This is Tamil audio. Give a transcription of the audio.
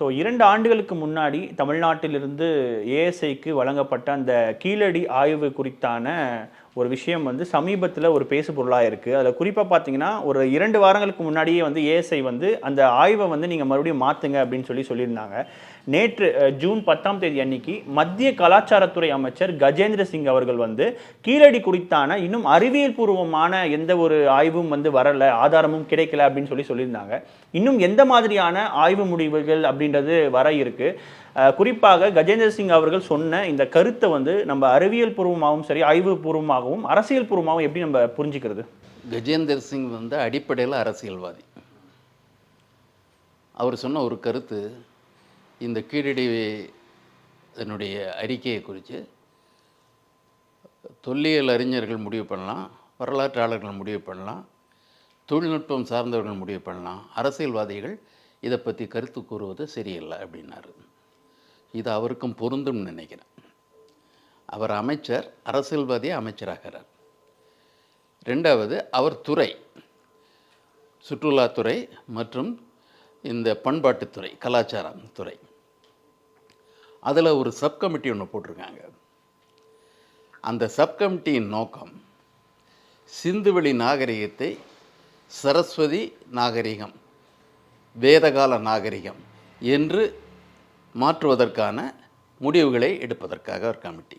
ஸோ இரண்டு ஆண்டுகளுக்கு முன்னாடி தமிழ்நாட்டிலிருந்து ஏஎஸ்ஐக்கு வழங்கப்பட்ட அந்த கீழடி ஆய்வு குறித்தான ஒரு விஷயம் வந்து சமீபத்தில் ஒரு பேசு பொருளாக இருக்குது அதில் குறிப்பாக பார்த்தீங்கன்னா ஒரு இரண்டு வாரங்களுக்கு முன்னாடியே வந்து ஏஎஸ்ஐ வந்து அந்த ஆய்வை வந்து நீங்கள் மறுபடியும் மாற்றுங்க அப்படின்னு சொல்லி சொல்லியிருந்தாங்க. நேற்று ஜூன் பத்தாம் தேதி அன்னைக்கு மத்திய கலாச்சாரத்துறை அமைச்சர் கஜேந்திர சிங் அவர்கள் வந்து கீழடி குறித்தான இன்னும் அறிவியல் பூர்வமான எந்த ஒரு ஆய்வும் வந்து வரல ஆதாரமும் கிடைக்கல அப்படின்னு சொல்லி சொல்லியிருந்தாங்க. இன்னும் எந்த மாதிரியான ஆய்வு முடிவுகள் அப்படின்றது வர இருக்குது குறிப்பாக கஜேந்திர சிங் அவர்கள் சொன்ன இந்த கருத்தை வந்து நம்ம அறிவியல் பூர்வமாகவும் சரி ஆய்வு பூர்வமாகவும் அரசியல் பூர்வமாகவும் எப்படி நம்ம புரிஞ்சுக்கிறது? கஜேந்தர் சிங் வந்து அடிப்படையில் அரசியல்வாதி. அவர் சொன்ன ஒரு கருத்து இந்த கீழடி என்னுடைய அறிக்கையை குறித்து தொல்லியல் அறிஞர்கள் முடிவு பண்ணலாம் வரலாற்றாளர்கள் முடிவு பண்ணலாம் தொழில்நுட்பம் சார்ந்தவர்கள் முடிவு பண்ணலாம் அரசியல்வாதிகள் இதை பற்றி கருத்து கூறுவது சரியில்லை அப்படின்னாரு. இது அவருக்கும் பொருந்தும்னு நினைக்கிறேன். அவர் அமைச்சர் அரசியல்வாதி அமைச்சராகிறார். ரெண்டாவது அவர் துறை சுற்றுலாத்துறை மற்றும் இந்த பண்பாட்டுத்துறை கலாச்சாரம் துறை. அதில் ஒரு சப் கமிட்டி ஒன்று போட்டிருக்காங்க. அந்த சப் கமிட்டியின் நோக்கம் சிந்துவெளி நாகரிகத்தை சரஸ்வதி நாகரிகம் வேதகால நாகரிகம் என்று மாற்றுவதற்கான முடிவுகளை எடுப்பதற்காக ஒரு கமிட்டி.